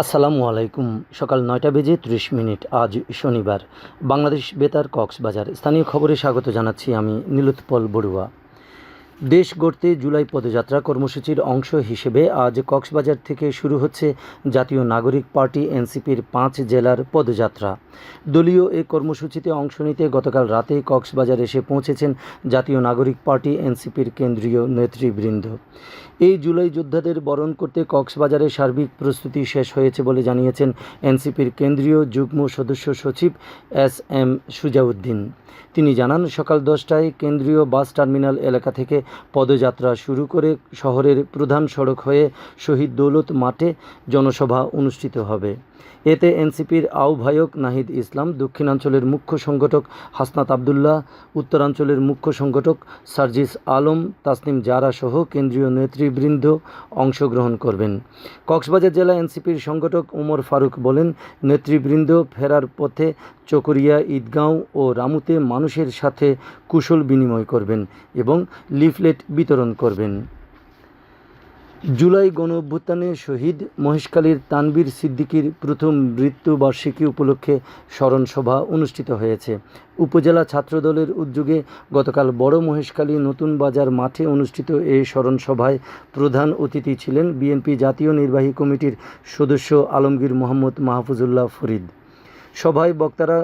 আসসালামু আলাইকুম। সকাল নয়টা বেজে ত্রিশ মিনিট, আজ শনিবার। বাংলাদেশ বেতার কক্সবাজার। স্থানীয় খবরে স্বাগত জানাচ্ছি আমি নীলোৎপল বড়ুয়া। দেশ গড়তে জুলাই পদযাত্রা কর্মসূচির অংশ হিসেবে আজ কক্সবাজার থেকে শুরু হচ্ছে জাতীয় নাগরিক পার্টি এনসিপির পাঁচ জেলার পদযাত্রা। দলীয় এই কর্মসূচিতে অংশ নিতে গতকাল রাতে কক্সবাজার এসে পৌঁছেছেন জাতীয় নাগরিক পার্টি এনসিপির কেন্দ্রীয় নেতৃবৃন্দ। এই জুলাই যোদ্ধাদের বরণ করতে কক্সবাজারে সার্বিক প্রস্তুতি শেষ হয়েছে বলে জানিয়েছেন এনসিপির কেন্দ্রীয় যুগ্ম সদস্য সচিব এস এম সুজাউদ্দিন। তিনি জানান, সকাল দশটায় কেন্দ্রীয় বাস টার্মিনাল এলাকা থেকে পদযাত্রা শুরু করে শহরের প্রধান সড়ক হয়ে শহীদ দৌলত মাঠে জনসভা অনুষ্ঠিত হবে। এতে এনসিপির আহ্বায়ক নাহিদ ইসলাম, দক্ষিণাঞ্চলের মুখ্য সংগঠক হাসনাত আবদুল্লাহ, উত্তরাঞ্চলের মুখ্য সংগঠক সার্জিস আলম, তাসনিম জারা সহ কেন্দ্রীয় নেতৃবৃন্দ অংশগ্রহণ করবেন। কক্সবাজার জেলা এনসিপির সংগঠক ওমর ফারুক বলেন, নেতৃবৃন্দ ফেরার পথে চকরিয়া, ঈদগাঁও ও রামুতে মানুষের সাথে কুশল বিনিময় করবেন এবং লিফলেট বিতরণ করবেন। জুলাই গণ অভ্যুত্থানে শহীদ মহেশখালীর তানবীর সিদ্দিকীর প্রথম মৃত্যুবার্ষিকী উপলক্ষে স্মরণ সভা অনুষ্ঠিত হয়েছে। উপজেলা ছাত্রদলের উদ্যোগে গতকাল বড় মহেশখালী নতুন বাজার মাঠে অনুষ্ঠিত এই স্মরণসভায় প্রধান অতিথি ছিলেন বিএনপি জাতীয় নির্বাহী কমিটির সদস্য আলমগীর মোহাম্মদ মাহফুজুল্লাহ ফরিদ। সভায় বক্তারা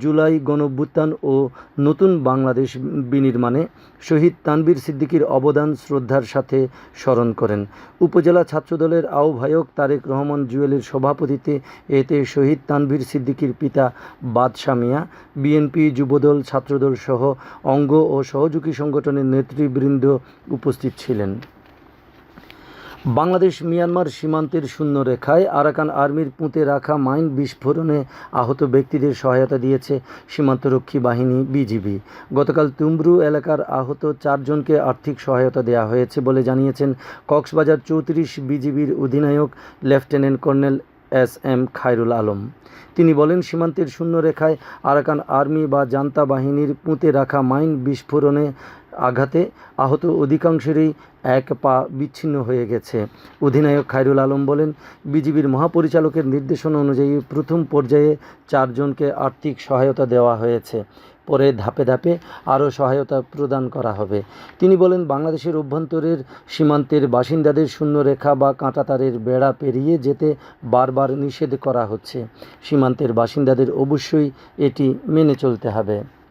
জুলাই গণঅভ্যুত্থান ও নতুন বাংলাদেশ বিনির্মাণে শহীদ তানবীর সিদ্দিকীর অবদান শ্রদ্ধার সাথে স্মরণ করেন। উপজেলা ছাত্রদলের আহ্বায়ক তারেক রহমান জুয়েলের সভাপতিত্বে এতে শহীদ তানভীর সিদ্দিকীর পিতা বাদশা মিয়া, বিএনপি যুবদল ছাত্রদল সহ অঙ্গ ও সহযোগী সংগঠনের নেতৃবৃন্দ উপস্থিত ছিলেন। বাংলাদেশ মিয়ানমার সীমান্তের শূন্য রেখায় আরাকান আর্মির পুঁতে রাখা মাইন বিস্ফোরণে আহত ব্যক্তিদের সহায়তা দিয়েছে সীমান্তরক্ষী বাহিনী বিজিবি। গতকাল তুমব্রু এলাকার আহত চারজনকে আর্থিক সহায়তা দেওয়া হয়েছে বলে জানিয়েছেন কক্সবাজার চৌত্রিশ বিজিবির অধিনায়ক lieutenant colonel S M Khairul Alam. তিনি বলেন, সীমান্তের শূন্য রেখায় আরাকান আর্মি বা জান্তা বাহিনীর পুঁতে রাখা মাইন বিস্ফোরণে আঘাতে আহত অধিকাংশেরই এক পা বিচ্ছিন্ন হয়ে গেছে। অধিনায়ক খায়রুল আলম বলেন, বিজিবির মহাপরিচালকের নির্দেশনা অনুযায়ী প্রথম পর্যায়ে চারজনকে আর্থিক সহায়তা দেওয়া হয়েছে। পরে ধাপে ধাপে আরও সহায়তা প্রদান করা হবে। তিনি বলেন, বাংলাদেশের অভ্যন্তরের সীমান্তের বাসিন্দাদের শূন্যরেখা বা কাঁটাতারের বেড়া পেরিয়ে যেতে বারবার নিষেধ করা হচ্ছে। সীমান্তের বাসিন্দাদের অবশ্যই এটি মেনে চলতে হবে।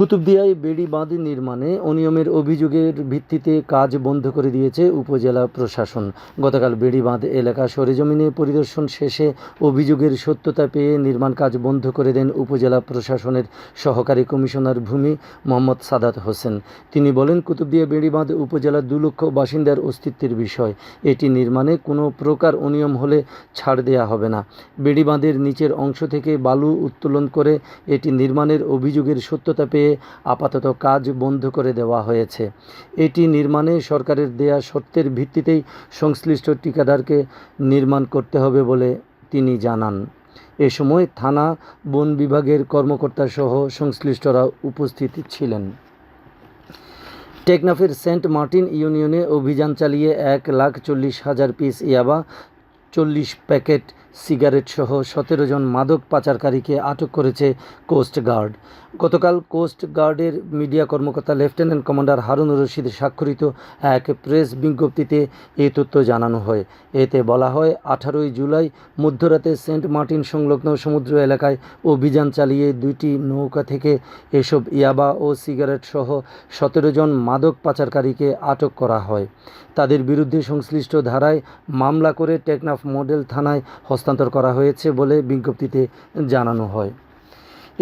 কুতুবদিয়ায় বেড়ি বাঁধ নির্মাণে অনিয়মের অভিযোগের ভিত্তিতে কাজ বন্ধ করে দিয়েছে উপজেলা প্রশাসন। গতকাল বেড়ি বাঁধ এলাকা সরেজমিনে পরিদর্শন শেষে অভিযোগের সত্যতা পেয়ে নির্মাণ কাজ বন্ধ করে দেন উপজেলা প্রশাসনের সহকারী কমিশনার ভূমি মোহাম্মদ সাদাত হোসেন। তিনি বলেন, কুতুবদিয়া বেড়ি বাঁধ উপজেলার দু লক্ষ বাসিন্দার অস্তিত্বের বিষয়। এটি নির্মাণে কোনো প্রকার অনিয়ম হলে ছাড় দেয়া হবে না। বেড়ি বাঁধের নিচের অংশ থেকে বালু উত্তোলন করে এটি নির্মাণের অভিযোগের সত্যতা পেয়ে আপাতত কাজ বন্ধ করে দেওয়া হয়েছে। এটি নির্মাণে সরকারের দেয়া শর্তের ভিত্তিতেই সংশ্লিষ্ট ঠিকাদারকে নির্মাণ করতে হবে বলে তিনি জানান। এ সময় থানা, বন বিভাগের কর্মকর্তা সহ সংশ্লিষ্টরা উপস্থিত ছিলেন। টেকনাফের সেন্ট মার্টিন ইউনিয়নে অভিযান চালিয়ে এক লাখ চল্লিশ হাজার পিস ইয়াবা, চল্লিশ প্যাকেট সিগারেট সহ সতেরো জন মাদক পাচারকারীকে আটক করেছে কোস্ট গার্ড গতকাল কোস্ট গার্ডের মিডিয়া কর্মকর্তা লেফটেন্যান্ট কমান্ডার হারুন রশিদ স্বাক্ষরিত এক প্রেস বিজ্ঞপ্তিতে এই তথ্য জানানো হয়। এতে বলা হয়, আঠারোই জুলাই মধ্যরাতে সেন্ট মার্টিন সংলগ্ন সমুদ্র এলাকায় অভিযান চালিয়ে দুইটি নৌকা থেকে এসব ইয়াবা ও সিগারেট সহ সতেরো জন মাদক পাচারকারীকে আটক করা হয়। তাদের বিরুদ্ধে সংশ্লিষ্ট ধারায় মামলা করে টেকনাফ মডেল থানায় হস্তান্তর করা হয়েছে বলে বিজ্ঞপ্তিতে জানানো হয়।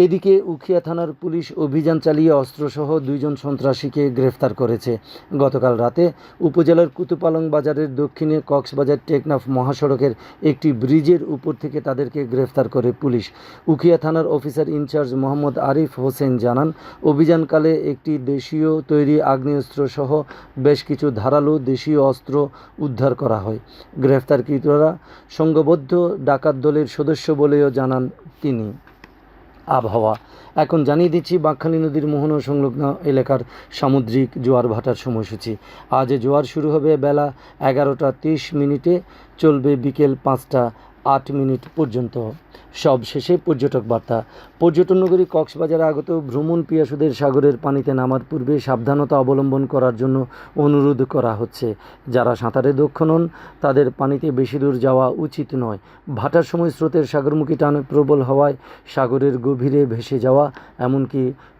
এদিকে উখিয়া থানার পুলিশ অভিযান চালিয়ে অস্ত্রসহ দুইজন সন্ত্রাসীকে গ্রেফতার করেছে। গতকাল রাতে উপজেলার কুতুপালং বাজারের দক্ষিণে কক্সবাজার টেকনাফ মহাসড়কের একটি ব্রিজের উপর থেকে তাদেরকে গ্রেফতার করে পুলিশ। উখিয়া থানার অফিসার ইনচার্জ মোহাম্মদ আরিফ হোসেন জানান, অভিযানকালে একটি দেশীয় তৈরি আগ্নেয়াস্ত্রসহ বেশ কিছু ধারালো দেশীয় অস্ত্র উদ্ধার করা হয়। গ্রেফতারকৃতরা সংঘবদ্ধ ডাকাত দলের সদস্য বলেও জানান তিনি। আবহাওয়া। এখন জানিয়ে দিচ্ছি, বাঁকখালী নদীর মোহনা সংলগ্ন এলাকার সামুদ্রিক জোয়ার ভাটার সময়সূচি। আজ জোয়ার শুরু হবে বেলা এগারোটা তিরিশ মিনিটে, চলবে বিকেল পাঁচটা আট মিনিট পর্যন্ত। সব শেষে পর্যটক বার্তা। পর্যটন নগরী কক্সবাজারে আগত ভ্রমণ পিয়াসুদের সাগরের পানিতে নামার পূর্বে সাবধানতা অবলম্বন করার জন্য অনুরোধ করা হচ্ছে। যারা সাঁতারে দক্ষ নন, তাদের পানিতে বেশি দূর যাওয়া উচিত নয়। ভাটার সময় স্রোতের সাগরমুখী টান প্রবল হওয়ায় সাগরের গভীরে ভেসে যাওয়া, এমনকি